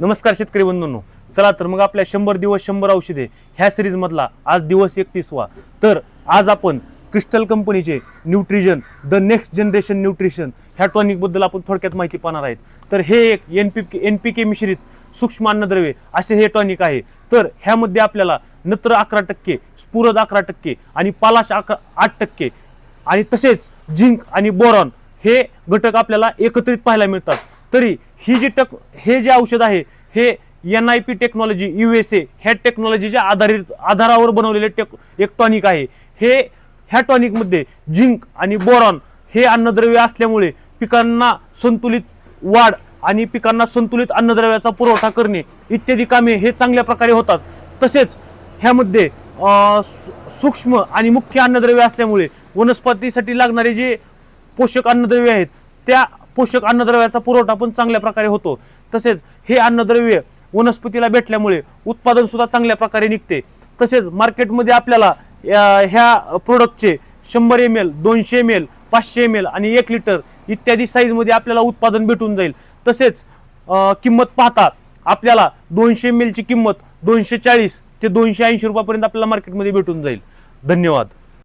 नमस्कार शेतकरी बंधूंनो. चला तर मग आपल्या शंभर दिवस शंभर औषधे ह्या सिरीजमधला आज दिवस एकतीसवा. तर आज आपण क्रिस्टल कंपनीचे Nutrigen the next generation nutrition ह्या टॉनिकबद्दल आपण थोडक्यात माहिती पाहणार आहेत. तर हे एक N P N P K मिश्रित सूक्ष्म अन्नद्रव्ये असे हे टॉनिक आहे. तर ह्यामध्ये आपल्याला नत्र अकरा टक्के स्फुरद अकरा टक्के आणि पालाश अकरा आठ टक्के आणि तसेच झिंक आणि बोरॉन हे घटक आपल्याला एकत्रित पाहायला मिळतात. तरी ही जी टक हे जे औषध आहे हे N I P technology U S A ह्या टेक्नॉलॉजीच्या आधारित आधारावर बनवलेले टेक एक टॉनिक आहे. हे ह्या टॉनिकमध्ये झिंक आणि बोरॉन हे अन्नद्रव्य असल्यामुळे पिकांना संतुलित वाढ आणि पिकांना संतुलित अन्नद्रव्याचा पुरवठा करणे इत्यादी कामे हे चांगल्या प्रकारे होतात. तसेच ह्यामध्ये सूक्ष्म आणि मुख्य अन्नद्रव्य असल्यामुळे वनस्पतीसाठी लागणारे जे पोषक अन्नद्रव्य आहेत त्या पोषक अन्नद्रव्याचा पुरवठा पण चांगल्या प्रकारे होतो. तसेच हे अन्नद्रव्य वनस्पतीला भेटल्यामुळे उत्पादन सुद्धा चांगल्या प्रकारे निघते. तसेच मार्केटमध्ये आपल्याला ह्या प्रोडक्टचे शंभर एम एल दोनशे एम एल पाचशे एम एल आणि एक लिटर इत्यादी साईजमध्ये आपल्याला उत्पादन भेटून जाईल. तसेच किंमत पाहता आपल्याला दोनशे एम एलची किंमत दोनशे चाळीस ते दोनशे ऐंशी रुपयापर्यंत आपल्याला मार्केटमध्ये भेटून जाईल. धन्यवाद.